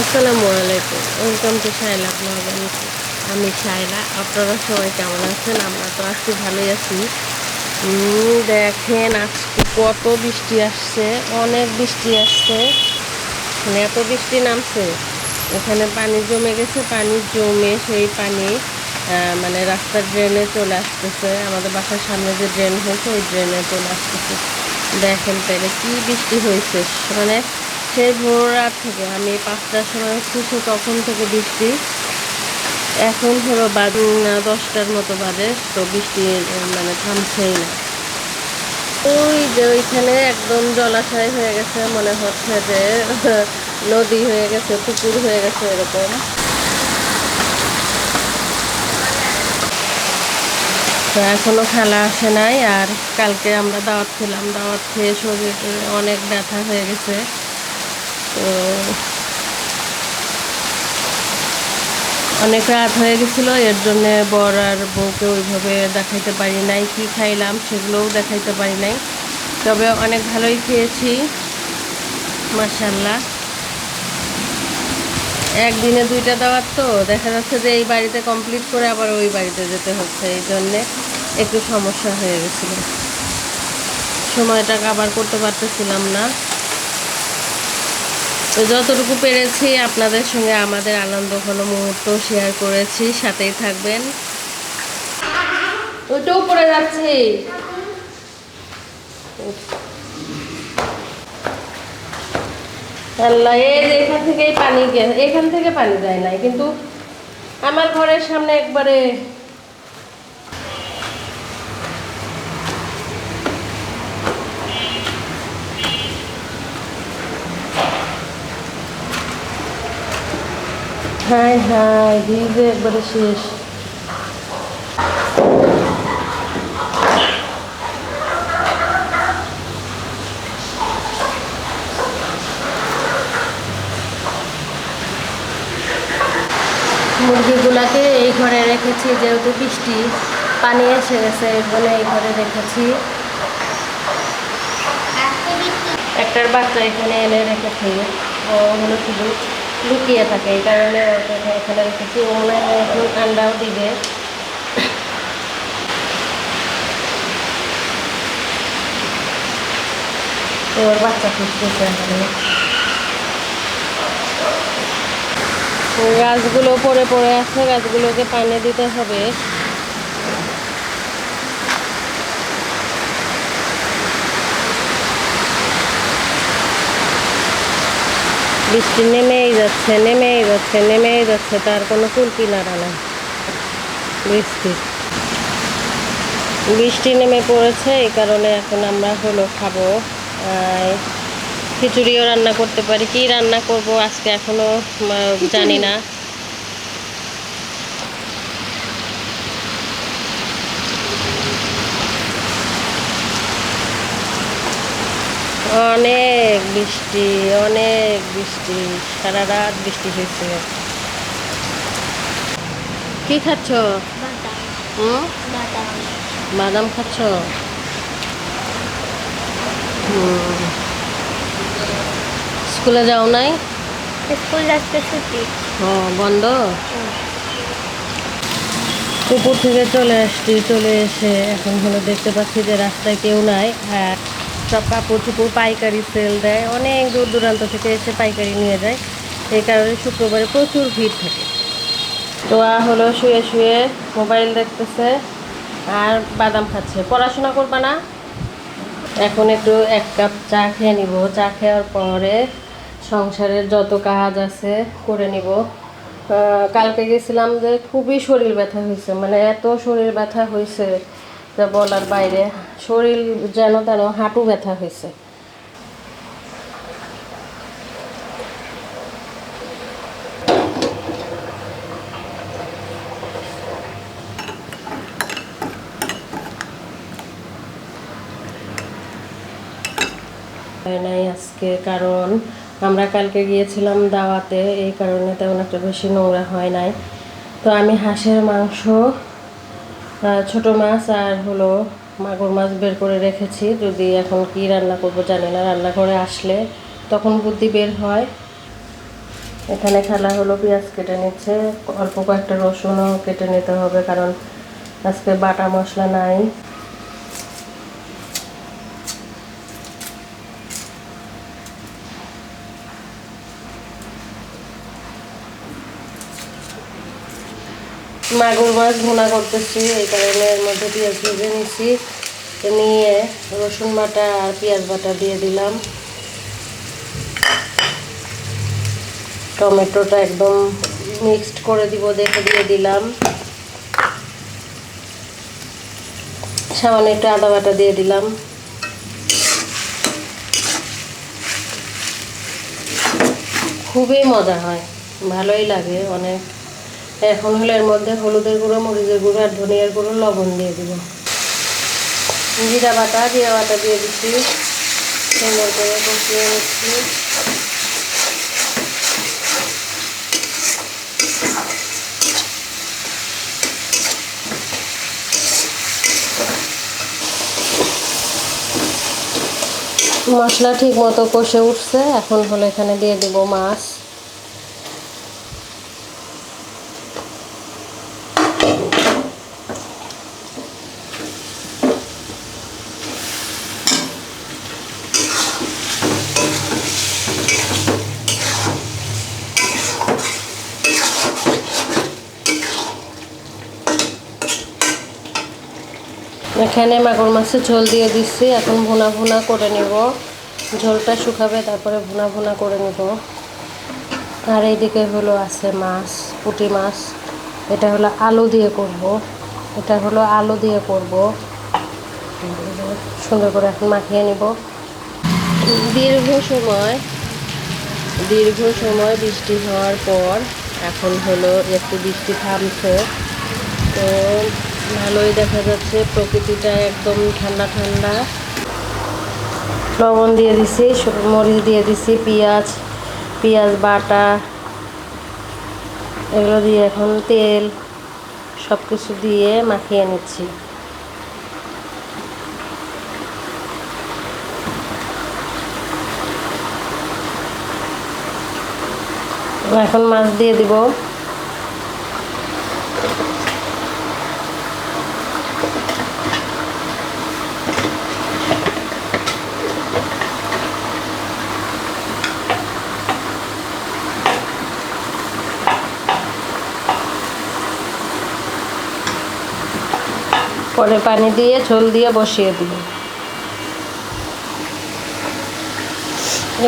আসসালামু আলাইকুম। Welcome to Shaila blog. আমি শাইলা। আপনারা সবাই কেমন আছেন? আমরা তো আজকে ভালোই আছি। দেখেন আজকে কত বৃষ্টি আসছে। অনেক বৃষ্টি আসছে। মানে এত বৃষ্টি নামছে। এখানে পানি জমে গেছে, পানি জমে সেই পানি মানে রাস্তার ড্রেনে চলে আসতেছে। আমাদের বাসার সামনে যে ড্রেন হয়েছে, ওই ড্রেনে চলে আসতেছে। দেখেন তাহলে কি বৃষ্টি হয়েছে। মানে সেই ভোর রাত থেকে। আমি পাঁচটার সময় উঠছি তখন থেকে বৃষ্টি। এখন হলো বাদ দশটার মতো বাজে, তো বৃষ্টি মানে থামছেই না। ওই যে ওইখানে একদম জলাশয় হয়ে গেছে, মনে হচ্ছে যে নদী হয়ে গেছে, পুকুর হয়ে গেছে এরকম। তো এখনও খেলা আসে নাই, আর কালকে আমরা দাওয়াত খেলাম। দাওয়াত খেয়ে শরীরে অনেক ব্যথা হয়ে গেছে। তো অনেক রাত হয়ে গেছিল, এর জন্য বর আর বউকে ওইভাবে দেখাইতে পারি নাই, কি খাইলাম সেগুলোও দেখাইতে পারি নাই। তবে অনেক ভালোই খেয়েছি মার্শাল্লাহ একদিনে দুইটা দাওয়াত তো, দেখা যাচ্ছে যে এই বাড়িতে কমপ্লিট করে আবার ওই বাড়িতে যেতে হচ্ছে, এই জন্যে একটু সমস্যা হয়ে গেছিল। সময়টা কাবার করতে পারতেছিলাম না। তো যতটুকু পেরেছি, আপনাদের সঙ্গে আমাদের আনন্দ কোনো মুহূর্ত শেয়ার করেছি, সাথেই থাকবেন। ওইটাও পড়ে যাচ্ছে। আল্লাহ এখান থেকেই পানি এখান থেকে পানি যায় নাই, কিন্তু আমার ঘরের সামনে একবারে হাই হাই ভিজে একবারে শেষ। মুরগিগুলাকে এই ঘরে রেখেছি, যেহেতু বৃষ্টি, পানি এসে গেছে জন্য এই ঘরে রেখেছি। একটার বাচ্চা এখানে এনে রেখেছি, ও হলো শুধু লুকিয়ে থাকে, এই কারণে এখানে রেখেছি। এখন আন্ডাও দিবে। ওর বাচ্চা খুঁজতেছে এখানে গাছগুলো পরে পরে আছে, গাছগুলোকে পানি দিতে হবে। বৃষ্টি নেমেই যাচ্ছে নেমেই যাচ্ছে নেমেই যাচ্ছে, তার কোনো কুল কিনারা নাই। বৃষ্টি। বৃষ্টি নেমে পড়েছে, এই কারণে এখন আমরা হলো খাব। খিচুড়িও রান্না করতে পারি। কি রান্না করব আজকে এখনও জানি না। অনেক বৃষ্টি অনেক বৃষ্টি সারা রাত বৃষ্টি হয়েছে। কি খাচ্ছ? বাদাম খাচ্ছ। স্কুলে যাও নাই? স্কুল যাচ্ছে ছুটি। ও বন্ধ? পুকুর থেকে চলে আসছি চলে এসে এখন হলো দেখতে পাচ্ছি যে রাস্তায় কেউ নাই। আর সব কাপড় চুপড় পাইকারি সেল দেয়। অনেক দূর দূরান্ত থেকে এসে পাইকারি নিয়ে যায়। এই কারণে শুক্রবারে প্রচুর ভিড় থাকে। তো হলো শুয়ে শুয়ে মোবাইল দেখতেছে আর বাদাম খাচ্ছে। পড়াশোনা করবা না? এখন একটু এক কাপ চা খেয়ে নিব। চা খাওয়ার পরে সংসারের যত কাজ আছে করে নিব। কালকে গেছিলাম যে খুবই শরীর ব্যথা হয়েছে। মানে এত শরীর ব্যথা হয়েছে। যা বলার বাইরে, শরীর যেন তেন হাঁটু ব্যথা হয়েছে। হয় নাই আজকে, কারণ আমরা কালকে গিয়েছিলাম দাওয়াতে, এই কারণে তেমন একটা বেশি নোংরা হয় নাই। তো আমি হাঁসের মাংস ছোট মাছ আর হলো মাগুর মাছ বের করে রেখেছি। যদি এখন কি রান্না করব জানি না রান্না করে আসলে তখন বুদ্ধি বের হয়। এখানে খেলা হলো পেঁয়াজ কেটে নিচ্ছে, অল্প কয়েকটা রসুনও কেটে নিতে হবে কারণ আজকে বাটা মশলা নাই। মাগুর মাছ ভুনা করতেছি, এই কারণে এর মধ্যে পেঁয়াজ ভেজে তো নিয়ে রসুন বাটা আর পেঁয়াজ বাটা দিয়ে দিলাম। টমেটোটা একদম মিক্সড করে দিব দেখে দিয়ে দিলাম। সামান্য একটু আদা বাটা দিয়ে দিলাম। খুবই মজা হয়, ভালোই লাগে অনেক। এখন হলো এর মধ্যে হলুদের গুঁড়ো, মরিচের গুঁড়ো আর ধনিয়ার গুঁড়ো, লবণ দিয়ে দিব। জিরা বাটা জিরা বাটা দিয়ে দিচ্ছি। সুন্দর করে কষিয়ে নিচ্ছি। মশলা ঠিক মতো কষে উঠছে। এখন হলো এখানে দিয়ে দিব মাছ। এখানে মাগুর মাছের ঝোল দিয়ে দিচ্ছি এখন ভুনা ভুনা করে নেব। ঝোলটা শুকাবে, তারপরে ভুনা ভুনা করে নেব। আর এইদিকে হলো আছে মাছ, পুঁটি মাছ। এটা হলো আলু দিয়ে করব। এটা হলো আলু দিয়ে করব। সুন্দর করে এখন মাখিয়ে নিব। দীর্ঘ সময় দীর্ঘ সময় বৃষ্টি হওয়ার পর এখন হলো একটু বৃষ্টি থামছে। তো ভালোই দেখা যাচ্ছে, প্রকৃতিটা একদম ঠান্ডা ঠান্ডা। লবণ দিয়ে দিছি মরিচ দিয়ে দিছি, পেঁয়াজ পেঁয়াজ, বাটা, এগুলো দিয়ে এখন তেল সব কিছু দিয়ে মাখিয়ে নিচ্ছি। এখন মাছ দিয়ে দিব। পরে পানি দিয়ে, ঝোল দিয়ে বসিয়ে দিব।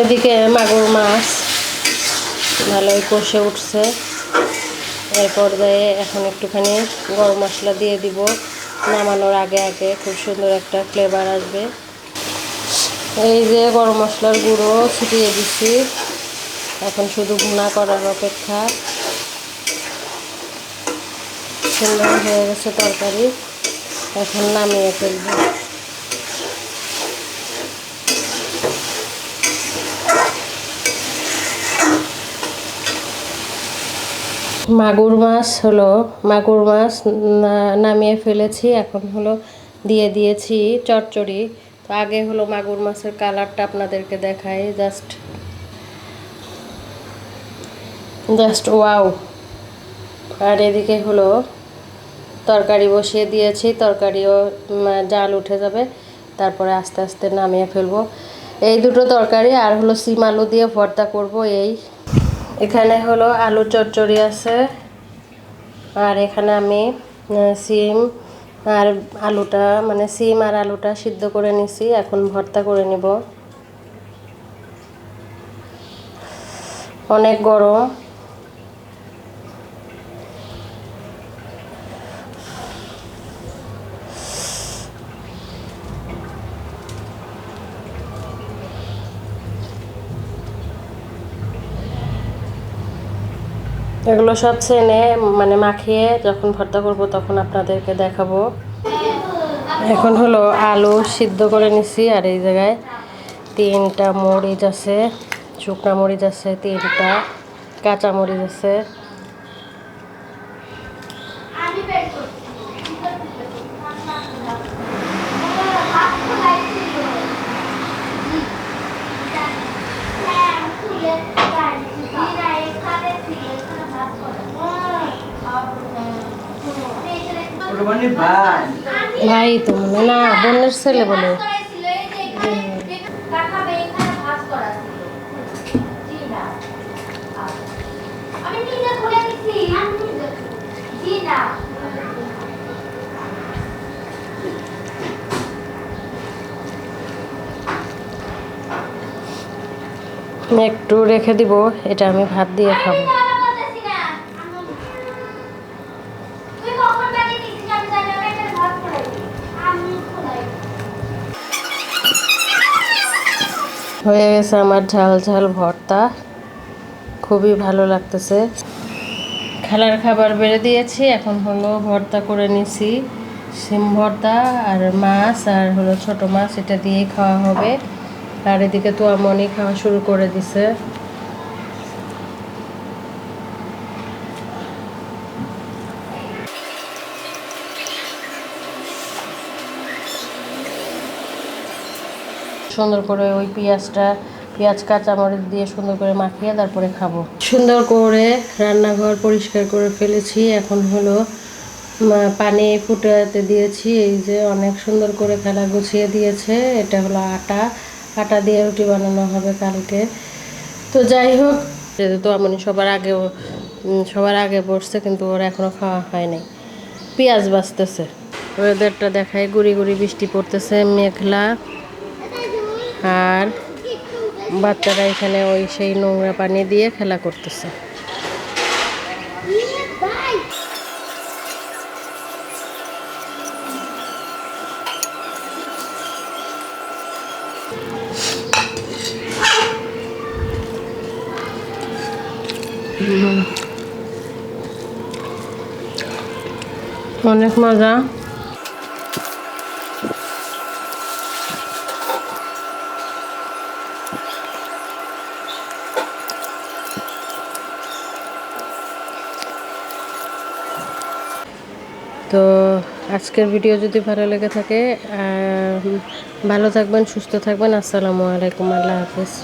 এদিকে মাগুর মাছ ভালোই কষে উঠছে। এই পর্যায়ে এখন একটুখানি গরম মশলা দিয়ে দিব। নামানোর আগে আগে খুব সুন্দর একটা ফ্লেভার আসবে। এই যে গরম মশলার গুঁড়ো ছিটিয়ে দিচ্ছি। এখন শুধু ভুনা করার অপেক্ষা। সুন্দর হয়ে গেছে তরকারি। এখন নামিয়ে ফেলব। মাগুর মাছ হলো, মাগুর মাছ নামিয়ে ফেলেছি, এখন হলো দিয়ে দিয়েছি চচ্চড়ি তো আগে হলো মাগুর মাছের কালারটা আপনাদেরকে দেখাই, জাস্ট জাস্ট ওয়াও। আর এদিকে হলো তরকারি বসিয়ে দিয়েছি, তরকারিও জাল উঠে যাবে, তারপরে আস্তে আস্তে নামিয়ে ফেলব। এই দুটো তরকারি আর হলো সিম আলু দিয়ে ভর্তা করব এই। এখানে হলো আলু চচ্চড়ি আছে, আর এখানে আমি সিম আর আলুটা মানে সিম আর আলুটা সিদ্ধ করে নিছি, এখন ভর্তা করে নিব। অনেক গরম। এগুলো সব চেনে মানে মাখিয়ে যখন ভর্তা করব তখন আপনাদেরকে দেখাবো। এখন হলো আলু সিদ্ধ করে নিছি, আর এই জায়গায় তিনটা মরিচ আছে, শুকনা মরিচ আছে তিনটা, কাঁচা মরিচ আছে। ভাই, তো মনে না, বোনের ছেলে বলে। একটু রেখে দিব, এটা আমি ভাত দিয়ে খাব। হয়ে গেছে আমার ঝাল ঝাল ভর্তা। খুবই ভালো লাগতেছে। খেলার খাবার বেড়ে দিয়েছি, এখন হলো ভর্তা করে নিছি। সিম ভর্তা আর মাছ আর হলো ছোট মাছ, এটা দিয়ে খাওয়া হবে। আর এদিকে তো আমনি খাওয়া শুরু করে দিছে। সুন্দর করে ওই পেঁয়াজটা, পেঁয়াজ, কাঁচামরিচ দিয়ে সুন্দর করে মাখিয়ে তারপরে খাব। সুন্দর করে রান্নাঘর পরিষ্কার করে ফেলেছি। এখন হলো পানি ফুটাতে দিয়েছি। এই যে অনেক সুন্দর করে খেলা গুছিয়ে দিয়েছে। এটা হলো আটা। আটা দিয়ে রুটি বানানো হবে কালকে। তো যাই হোক তো আমনি সবার আগে সবার আগে বসছে, কিন্তু ওর এখনও খাওয়া হয় নাই পেঁয়াজ বাজতেছে ওয়েদারটা দেখায় গুড়ি গুড়ি বৃষ্টি পড়তেছে, মেঘলা। আর বাচ্চারা এখানে ওই সেই নোংরা পানি দিয়ে খেলা করতেছে। অনেক মজা তো আজকের ভিডিও যদি ভালো লেগে থাকে ভালো থাকবেন সুস্থ থাকবেন। আসসালামু আলাইকুম আল্লাহ হাফিজ।